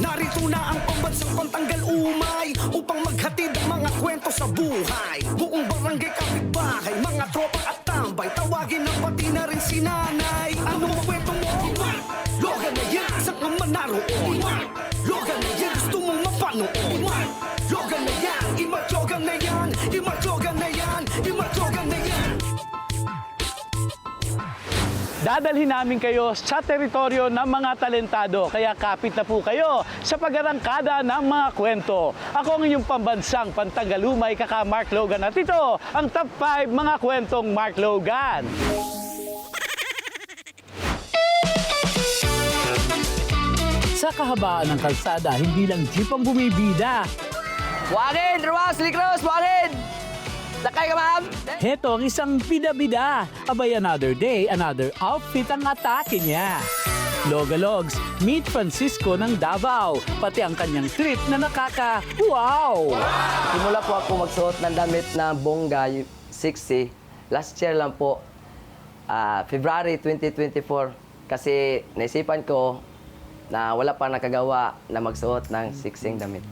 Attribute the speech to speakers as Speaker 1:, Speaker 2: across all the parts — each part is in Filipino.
Speaker 1: Narito na ang pambansang pantanggal umay Upang maghatid ang mga kwento sa buhay Buong barangay kapitbahay Mga tropa at tambay Tawagin na pati na rin si nanay Anong kwento mo? Logan na yan, saan ka man naroon? Na yan, gusto mong mapanood? Logan
Speaker 2: Dadalhin namin kayo sa teritoryo ng mga talentado, kaya kapit na po kayo sa pag-arangkada ng mga kwento. Ako ang inyong pambansang pantagalumay kaka Mark Logan at ito ang top 5 mga kwentong Mark Logan. Sa kahabaan ng kalsada, hindi lang jeep ang bumibida.
Speaker 3: Buhangin! Ruwas! Likros! Buhangin! Sakay ka, ma'am!
Speaker 2: Heto ang isang bida-bida. Abay another day, another outfit ang atake niya. Logalogs, meet Francisco ng Davao, pati ang kanyang trip na nakaka wow!
Speaker 3: Simula po ako magsuot ng damit na bongga, y- 60. Last year lang po, ah, February 2024. Kasi naisipan ko na wala pa nakagawa na magsuot ng siksing damit.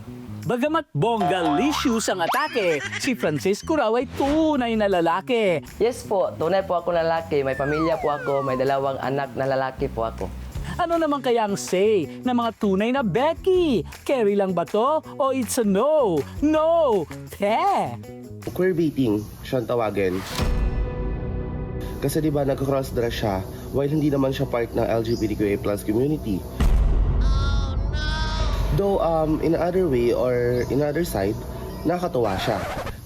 Speaker 2: Bagamat bonggalicious ang atake, si Francisco raw ay tunay na lalaki.
Speaker 3: Yes po, tunay po ako lalaki. May pamilya po ako, may dalawang anak na lalaki po ako.
Speaker 2: Ano naman kaya ang say ng mga tunay na Becky? Carry lang ba to? O it's a no? No! Te!
Speaker 4: queerbaiting siya ang tawagin. Kasi di ba nagka-cross dress siya while hindi naman siya part ng LGBTQA plus community. Though um, in other way or in other side, nakakatuwa siya.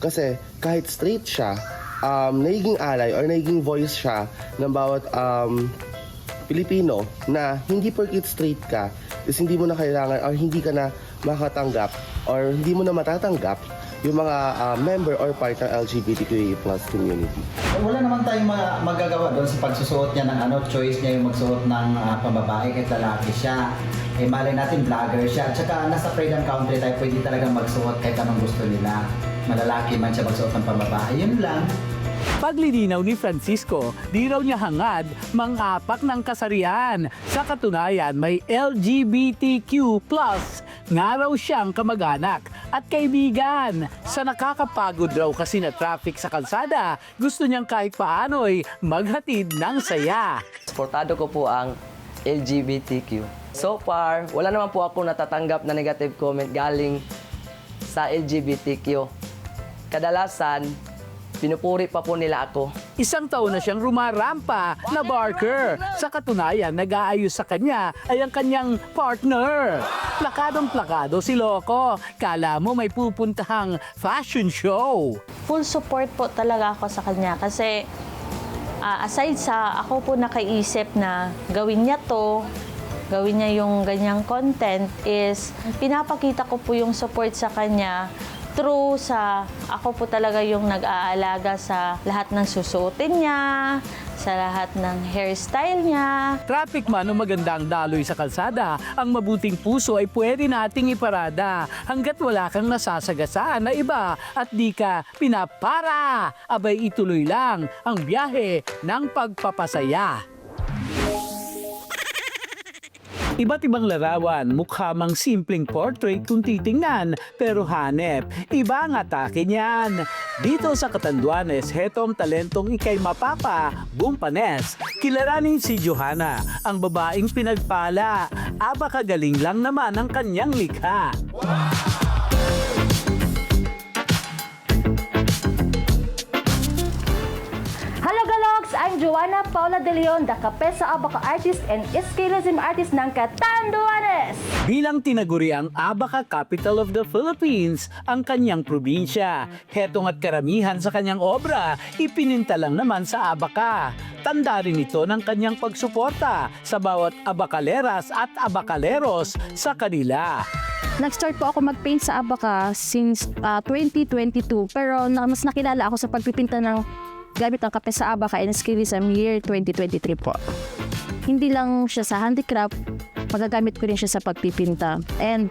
Speaker 4: Kasi kahit straight siya, um, nagiging alay or nagiging voice siya ng bawat um, Pilipino na hindi porkit straight ka is hindi mo na kailangan or hindi ka na makatanggap or hindi mo na matatanggap yung mga ah, member or part ng LGBTQA plus community.
Speaker 5: Wala naman tayong ma- magagawa doon sa pagsusuot niya ng ano, choice niya yung magsuot ng uh, pambabae kahit lalaki siya. Eh malay natin vlogger siya. At saka nasa freedom country tayo pwede talagang magsuot kahit anong gusto nila. Malalaki man siya magsuot ng pambabae. Yun lang.
Speaker 2: Paglilinaw ni Francisco, di raw niya hangad mangapak ng kasarian. Sa katunayan, may LGBTQ+, nga raw siyang kamag-anak at kaibigan. Sa nakakapagod raw kasi na traffic sa kalsada, gusto niyang kahit paano'y maghatid ng saya.
Speaker 3: Supportado ko po ang LGBTQ. So far, wala naman po ako natatanggap na negative comment galing sa LGBTQ. Kadalasan, pinupuri pa po nila ako.
Speaker 2: Isang taon na siyang rumarampa na barker. Sa katunayan, nag-aayos sa kanya ay ang kanyang partner. Plakadong plakado si Loco. Kala mo may pupuntahang fashion show.
Speaker 6: full support po talaga ako sa kanya kasi ah, aside sa ako po nakaisip na gawin niya to, gawin niya yung ganyang content is pinapakita ko po yung support sa kanya through sa ako po talaga yung nag-aalaga sa lahat ng susuotin niya, sa lahat ng hairstyle niya,
Speaker 2: Traffic man o magandang daloy sa kalsada, ang mabuting puso ay pwede nating iparada hanggat wala kang nasasagasaan na iba at di ka pinapara. Abay ituloy lang ang biyahe ng pagpapasaya. Iba't ibang larawan, mukha mang simpleng portrait kung titingnan, pero hanep, iba ang atake niyan. Dito sa Katanduanes, hetong talentong ikay mapapa, bumpanes. Kilalanin si Johanna, ang babaeng pinagpala. Aba kagaling lang naman ang kanyang likha.
Speaker 7: Hello Joanna Paula De Leon, the Kapesa Abaca artist and Escalism artist ng Catanduanes!
Speaker 2: Bilang tinaguri ang Abaca Capital of the Philippines, ang kanyang probinsya. Hetong at karamihan sa kanyang obra, ipininta lang naman sa Abaca. Tanda rin ito ng kanyang pagsuporta sa bawat abakaleras at abakaleros sa kanila.
Speaker 7: Nag-start po ako mag-paint sa Abaca since ah, 2022 pero na, mas nakilala ako sa pagpipinta ng gamit ng Kapesa Abaca and Escalism year 2023 po. Hindi lang siya sa handicraft, magagamit ko rin siya sa pagpipinta. And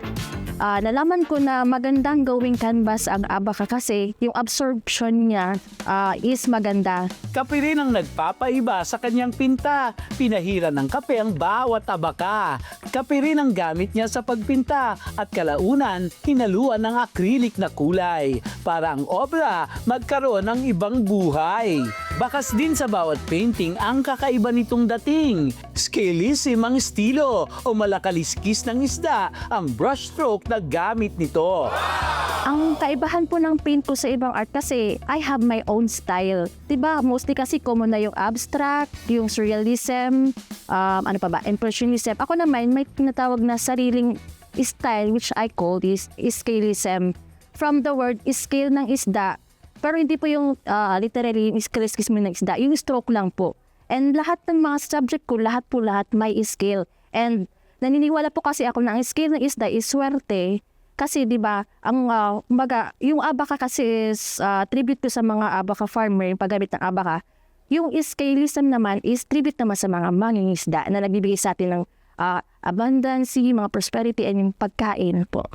Speaker 7: ah, nalaman ko na magandang gawing canvas ang abaka kasi yung absorption niya ah, is maganda.
Speaker 2: Kape rin ang nagpapaiba sa kanyang pinta. Pinahira ng kape ang bawat abaka. Kape rin ang gamit niya sa pagpinta at kalaunan hinaluan ng acrylic na kulay para ang obra magkaroon ng ibang buhay. Bakas din sa bawat painting ang kakaiba nitong dating. Scaleism ang estilo o malakaliskis ng isda ang brushstroke na gamit nito.
Speaker 7: Ang kaibahan po ng paint ko sa ibang art kasi I have my own style. 'Di ba? Mostly kasi common na yung abstract, yung surrealism, um, ano pa ba, impressionism. Ako naman may tinatawag na sariling style which I call this scaleism. From the word scale ng isda, pero hindi po yung ah, literally yung scale mo ng isda, yung stroke lang po. And lahat ng mga subject ko, lahat po lahat may scale. And naniniwala po kasi ako na ang scale ng isda is swerte kasi 'di ba, ang uh, kumbaga, yung abaka kasi is ah, tribute ko sa mga abaka farmer, yung paggamit ng abaka. Yung scaleism naman is tribute naman sa mga mangingisda na nagbibigay sa atin ng ah, abundance, mga prosperity and yung pagkain po.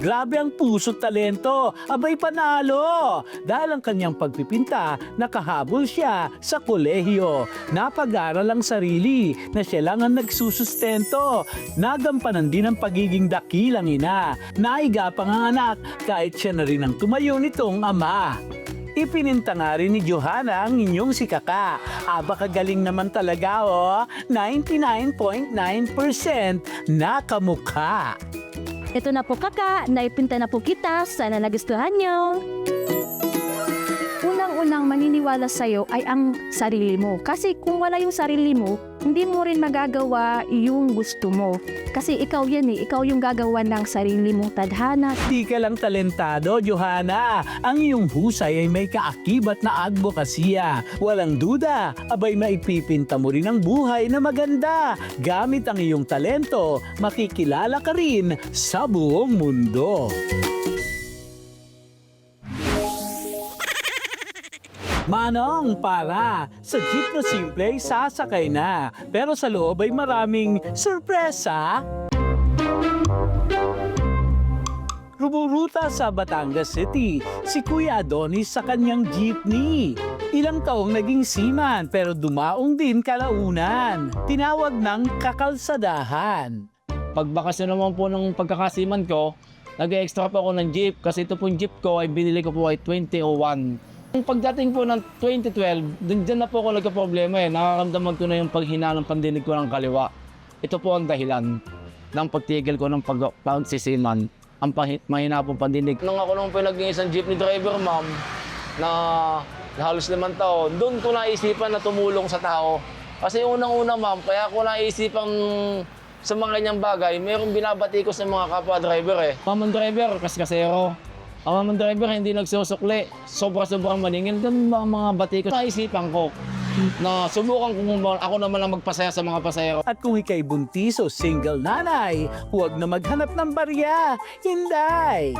Speaker 2: Grabe ang puso't talento. Abay panalo! Dahil ang kanyang pagpipinta, nakahabol siya sa kolehiyo. Napag-aral ang sarili na siya lang ang nagsusustento. Nagampanan din ang pagiging dakilang ina. Naiga pa ang anak kahit siya na rin ang tumayo nitong ama. Ipininta nga rin ni Johanna ang inyong si Kaka. Aba kagaling naman talaga oh. 99.9% nakamukha.
Speaker 7: Ito na po kaka, naipinta na po kita, sana nagustuhan nyo. Unang-unang maniniwala sa'yo ay ang sarili mo. Kasi kung wala yung sarili mo, hindi mo rin magagawa yung gusto mo. Kasi ikaw yan eh, ikaw yung gagawa ng sarili mong tadhana.
Speaker 2: Di ka lang talentado, Johanna. Ang iyong husay ay may kaakibat na advokasya. Walang duda, abay maipipinta mo rin ang buhay na maganda. Gamit ang iyong talento, makikilala ka rin sa buong mundo. Manong, para! Sa jeep na simple, sasakay na. Pero sa loob ay maraming sorpresa. Rumuruta sa Batangas City si Kuya Adonis sa kanyang jeepney. Ilang taong naging seaman pero dumaong din kalaunan. Tinawag ng kakalsadahan.
Speaker 8: Pagbakasyon naman po ng pagkakasiman ko, nag-extra po ako ng jeep kasi ito pong jeep ko ay binili ko po ay 2001. Pagdating po ng 2012, dun dyan na po ako nagka-problema eh. Nakakamdaman ko na yung paghina ng pandinig ko ng kaliwa. Ito po ang dahilan ng pagtigil ko ng pag pagsisiman. Ang pahi- mahina pong pandinig. Nung ako nung pinaging isang jeepney driver, ma'am, na halos limang taon, doon ko naisipan na tumulong sa tao. Kasi unang-una, ma'am, kaya ko naisipan sa mga ganyang bagay, mayroong binabati ko sa mga kapwa driver eh. Mamang driver, kaskasero. Ang mamang driver hindi nagsusukli. Sobra-sobrang maningil. Ganun ba ang mga bati ko? Naisipan ko na subukan ko kung ako naman ang magpasaya sa mga pasahero.
Speaker 2: At kung ikay buntis o single nanay, huwag na maghanap ng barya. Hinday!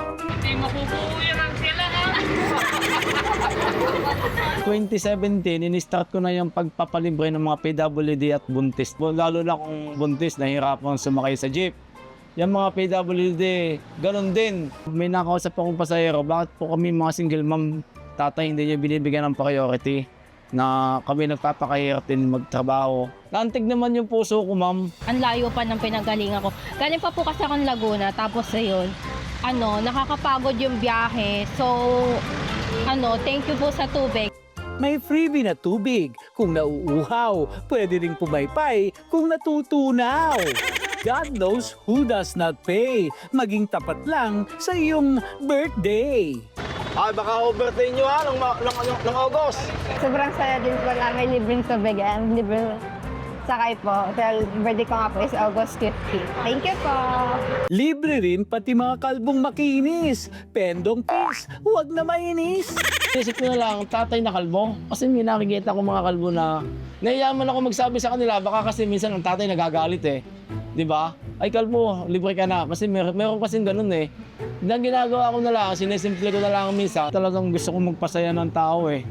Speaker 8: 2017, in-start ko na yung pagpapalibre ng mga PWD at buntis. Lalo na kung buntis, nahihirapan sumakay sa jeep. Yung mga PWD, ganun din. May nakausap akong pasahero, bakit po kami mga single mom, tatay hindi niya binibigyan ng priority na kami nagpapakahirap din magtrabaho. Naantig naman yung puso ko, ma'am.
Speaker 9: ang layo pa ng pinagalingan ko. Galing pa po kasi akong Laguna, tapos ayun, ano, nakakapagod yung biyahe. So, ano, thank you po sa tubig.
Speaker 2: May freebie na tubig. Kung nauuhaw, pwede ring pumaypay kung natutunaw. God knows who does not pay. Maging tapat lang sa iyong birthday.
Speaker 8: Ay, baka overtake nyo ha, ng, ng, ng, ng August.
Speaker 10: Sobrang saya din po na may libreng tubig and libreng sakay po. Dahil birthday ko nga po is August 50. Thank you po!
Speaker 2: Libre rin pati mga kalbong makinis. Pendong pis, huwag na mainis.
Speaker 8: Isip ko na lang, tatay na kalbo. Kasi may nakikita ko mga kalbo na nahiyaman ako magsabi sa kanila. Baka kasi minsan ang tatay nagagalit eh. Di ba? Ay kalbo, libre ka na. Kasi mer meron kasing ganun eh. Ang ginagawa ko na lang, sinisimple ko na lang minsan. Talagang gusto ko magpasaya ng tao eh.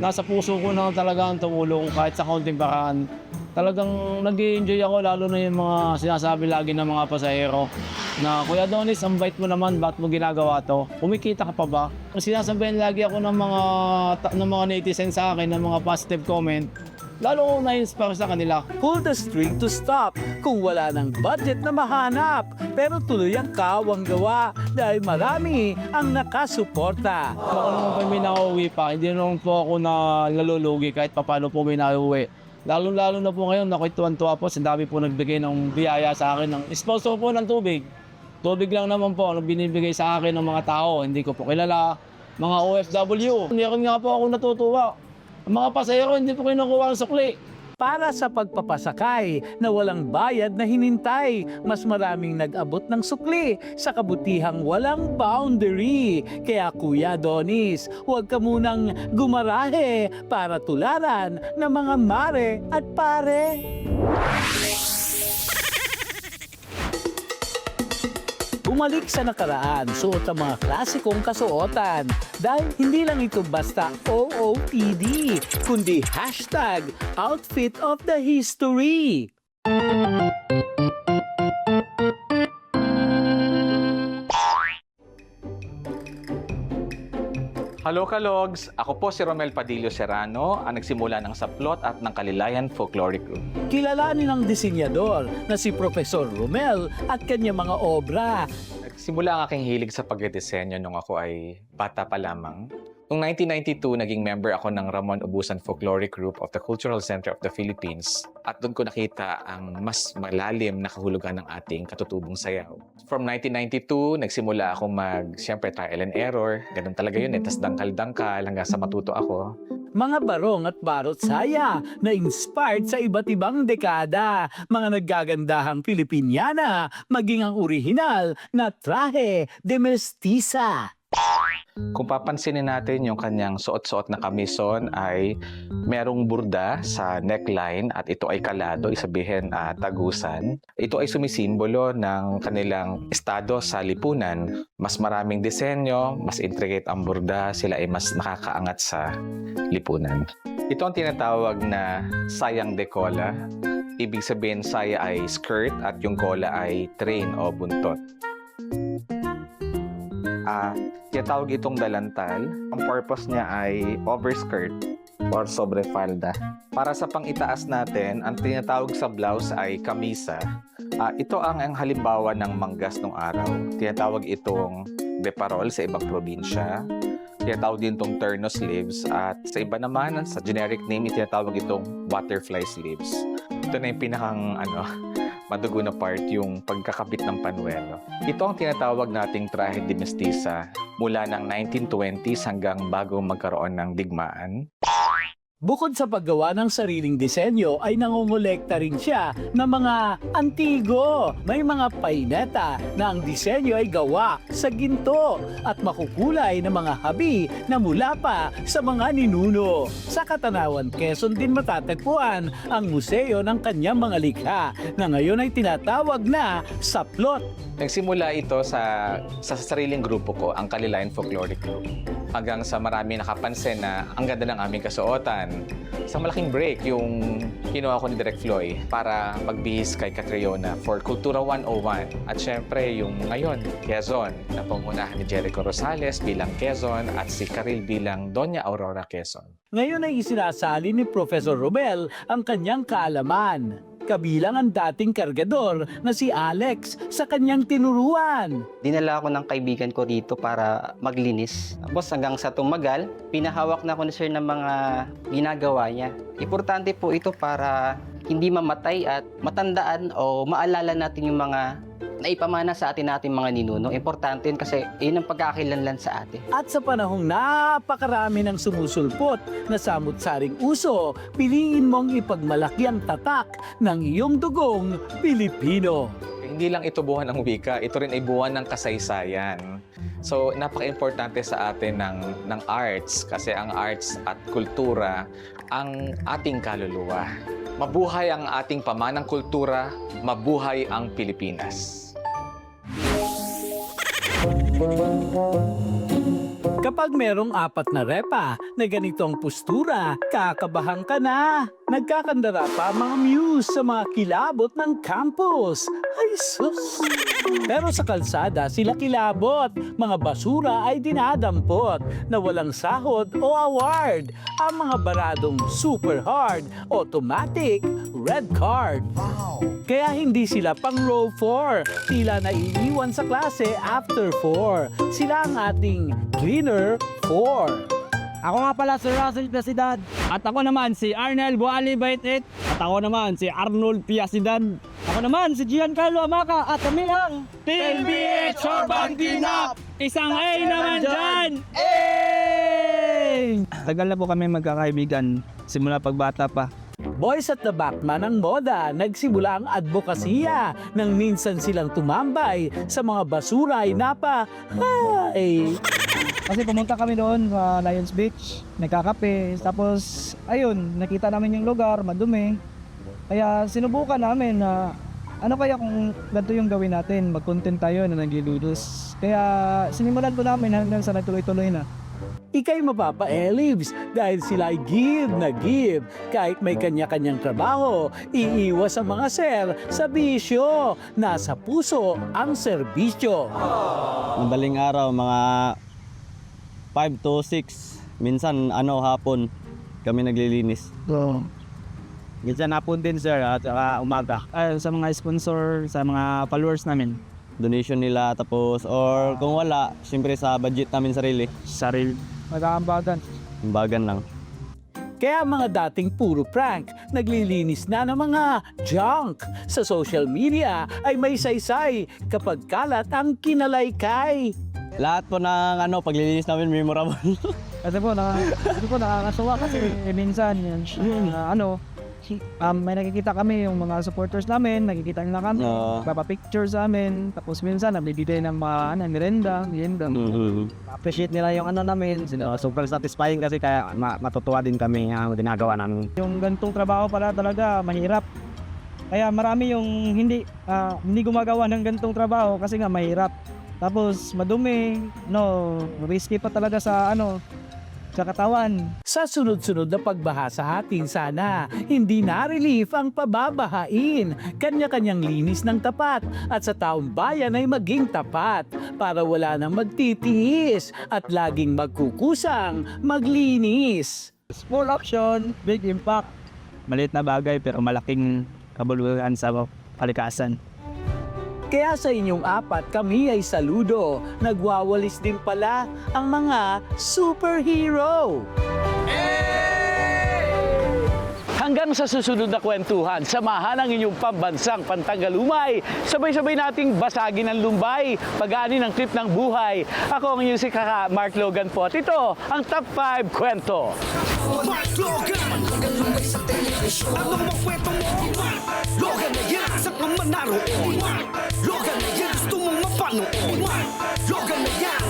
Speaker 8: Nasa puso ko na talaga ang tumulong kahit sa kaunting paraan. Talagang nag enjoy ako lalo na yung mga sinasabi lagi ng mga pasahero na Kuya Donis, ang bait mo naman, ba't mo ginagawa to? Kumikita ka pa ba? Sinasabihan lagi ako ng mga ng mga netizens sa akin ng mga positive comment. Lalo ko na-inspire sa kanila.
Speaker 2: Pull the string to stop kung wala ng budget na mahanap. Pero tuloy ang kawang gawa dahil marami ang nakasuporta.
Speaker 8: Ako naman may nakauwi pa, hindi naman po ako na nalulugi kahit papano po may nakauwi. Lalo-lalo na po ngayon, ako'y tuwan-tuwa po, sa dami po nagbigay ng biyaya sa akin ng sponsor po ng tubig. Tubig lang naman po ang binibigay sa akin ng mga tao, hindi ko po kilala, mga OFW. Rin nga po ako natutuwa. Mga pasahero, hindi po kinukuha ang sukli.
Speaker 2: Para sa pagpapasakay na walang bayad na hinintay, mas maraming nag-abot ng sukli sa kabutihang walang boundary. Kaya Kuya Donis, huwag ka munang gumarahe para tularan ng mga mare at pare. Bumalik sa nakaraan, suot ang mga klasikong kasuotan. Dahil hindi lang ito basta OOTD, kundi hashtag Outfit of the History.
Speaker 11: Hello Kalogs! Ako po si Romel Padillo Serrano, ang nagsimula ng Saplot at ng Kalilayan Folkloric Group.
Speaker 2: Kilalanin ng disenyador na si Profesor Romel at kanyang mga obra.
Speaker 11: Nagsimula ang aking hilig sa pagdidisenyo nung ako ay bata pa lamang. Noong 1992, naging member ako ng Ramon Ubusan Folkloric Group of the Cultural Center of the Philippines at doon ko nakita ang mas malalim na kahulugan ng ating katutubong sayaw. From 1992, nagsimula ako mag, siyempre, trial and error. Ganun talaga yun eh. Tas dangkal-dangkal hanggang sa matuto ako.
Speaker 2: Mga barong at barot saya na inspired sa iba't ibang dekada. Mga naggagandahang Pilipinyana, maging ang orihinal na trahe de mestiza.
Speaker 11: Kung papansinin natin yung kanyang suot-suot na kamison ay merong burda sa neckline at ito ay kalado, isabihin ah, tagusan. Ito ay sumisimbolo ng kanilang estado sa lipunan. Mas maraming disenyo, mas intricate ang burda, sila ay mas nakakaangat sa lipunan. Ito ang tinatawag na sayang de cola. Ibig sabihin saya ay skirt at yung cola ay train o buntot. Ah, tinatawag itong dalantal. Ang purpose niya ay overskirt or sobrefalda. Para sa pang-itaas natin, ang tinatawag sa blouse ay kamisa. Ah, ito ang, ang halimbawa ng manggas ng araw. Tinatawag itong beparol sa ibang probinsya. Tinatawag din itong terno sleeves at sa iba naman, sa generic name, tinatawag itong butterfly sleeves. Ito na yung pinakang ano, madugo na part yung pagkakabit ng panuelo. Ito ang tinatawag nating traje de mestiza mula ng 1920s hanggang bago magkaroon ng digmaan.
Speaker 2: Bukod sa paggawa ng sariling disenyo ay nangongolekta rin siya ng mga antigo. May mga paineta na ang disenyo ay gawa sa ginto at makukulay na mga habi na mula pa sa mga ninuno. Sa Katanawan, Quezon din matatagpuan ang museo ng kanyang mga likha na ngayon ay tinatawag na Saplot
Speaker 11: Nagsimula ito sa, sa sariling grupo ko, ang Kalilayan Folkloric Group. Hanggang sa marami nakapansin na ang ganda ng aming kasuotan. Sa malaking break, yung kinuha ko ni Direk Floy para magbihis kay Catriona for Kultura 101. At syempre, yung ngayon, Quezon, na pangunahan ni Jericho Rosales bilang Quezon at si Karil bilang Doña Aurora Quezon.
Speaker 2: Ngayon ay isinasali ni Professor Robel ang kanyang kaalaman. Kabilang ang dating kargador na si Alex sa kanyang tinuruan.
Speaker 12: Dinala ako ng kaibigan ko dito para maglinis. Tapos hanggang sa tumagal, pinahawak na ako ni sir ng mga ginagawa niya. Importante po ito para hindi mamatay at matandaan o maalala natin yung mga naipamana sa atin natin mga ninuno. Importante yun kasi yun ang pagkakakilanlan sa atin.
Speaker 2: At sa panahong napakarami ng sumusulpot na samut-saring uso, piliin mong ipagmalaki ang tatak ng iyong dugong Pilipino.
Speaker 11: Hindi lang ito buwan ng wika, ito rin ay buwan ng kasaysayan. So, napaka-importante sa atin ng, ng arts kasi ang arts at kultura ang ating kaluluwa. Mabuhay ang ating pamanang kultura, mabuhay ang Pilipinas.
Speaker 2: Kapag merong apat na repa na ganitong postura, kakabahan ka na. Nagkakandara pa mga muse sa mga kilabot ng campus. Ay sus! Pero sa kalsada, sila kilabot. Mga basura ay dinadampot na walang sahod o award. Ang mga baradong super hard, automatic, red card. Kaya hindi sila pang row 4. Tila naiiwan sa klase after 4. Sila ang ating cleaner 4.
Speaker 8: Ako nga pala si Russell Piasidad. At ako naman si Arnel Buali Baitit. At ako naman si Arnold Piasidad. Ako naman si Giancarlo Amaca at kami ang Team BH Urban Cleanup! Isang A naman dyan! A! Tagal na po kami magkakaibigan. Simula pagbata pa.
Speaker 2: Boys at the Backman ng moda, nagsimula ang advokasya nang minsan silang tumambay sa mga basura ay napa. Ay,
Speaker 8: Kasi pumunta kami doon sa Lions Beach, nagkakape, tapos ayun, nakita namin yung lugar, madumi. Kaya sinubukan namin na ano kaya kung ganito yung gawin natin, mag-content tayo na nagliludus. Kaya sinimulan po namin hanggang sa nagtuloy-tuloy na.
Speaker 2: ikay mapapa-elives dahil sila ay give na give. Kahit may kanya-kanyang trabaho, iiwas ang mga sir sa bisyo. Nasa puso ang serbisyo.
Speaker 8: Madaling araw, mga 5 to 6. Minsan, ano, hapon, kami naglilinis.
Speaker 13: Oo.
Speaker 8: Minsan hapon din, sir, at saka umaga.
Speaker 13: Ay, sa mga sponsor, sa mga followers namin.
Speaker 8: Donation nila, tapos, or kung wala, siyempre sa budget namin sarili.
Speaker 13: Sarili. Magkakambagan.
Speaker 8: Bagan lang.
Speaker 2: Kaya mga dating puro prank, naglilinis na ng mga junk. Sa social media ay may saysay kapag kalat ang kinalaykay.
Speaker 8: Lahat po ng ano, paglilinis namin memorable.
Speaker 13: Kasi po, na, kasi po nakakasuwa kasi minsan, yan, ah, ano, um, may nakikita kami yung mga supporters namin, nakikita nila kami,
Speaker 8: Oo.
Speaker 13: papapicture sa amin, tapos minsan nagbibigay ng mga ano, merenda, merenda.
Speaker 8: Appreciate nila yung ano namin. Super satisfying kasi kaya ma- matutuwa din kami ang ginagawa namin.
Speaker 13: Yung gantong trabaho pala talaga mahirap. Kaya marami yung hindi ah, hindi gumagawa ng gantong trabaho kasi nga mahirap. Tapos madumi, no, risky pa talaga sa ano sa katawan.
Speaker 2: Sa sunod-sunod na pagbaha sa atin sana, hindi na relief ang pababahain. Kanya-kanyang linis ng tapat at sa taong bayan ay maging tapat para wala nang magtitiis at laging magkukusang maglinis.
Speaker 13: Small option, big impact. Maliit na bagay pero malaking kabuluhan sa palikasan.
Speaker 2: Kaya sa inyong apat, kami ay saludo. Nagwawalis din pala ang mga superhero. Hanggang sa susunod na kwentuhan, samahan ang inyong pambansang pantagalumay. Sabay-sabay nating basagin ang lumbay, pag-aani ng trip ng buhay. Ako ang inyong si Kaka Mark Logan po. At ito, ang Top 5 Kwento.
Speaker 1: Mark Logan Lumbay sa telebisyon Ano ang kwento mo? Logan na yan Saan ka man naroon? Mark Logan na yan Gusto mong mapanood? Mark Logan na yan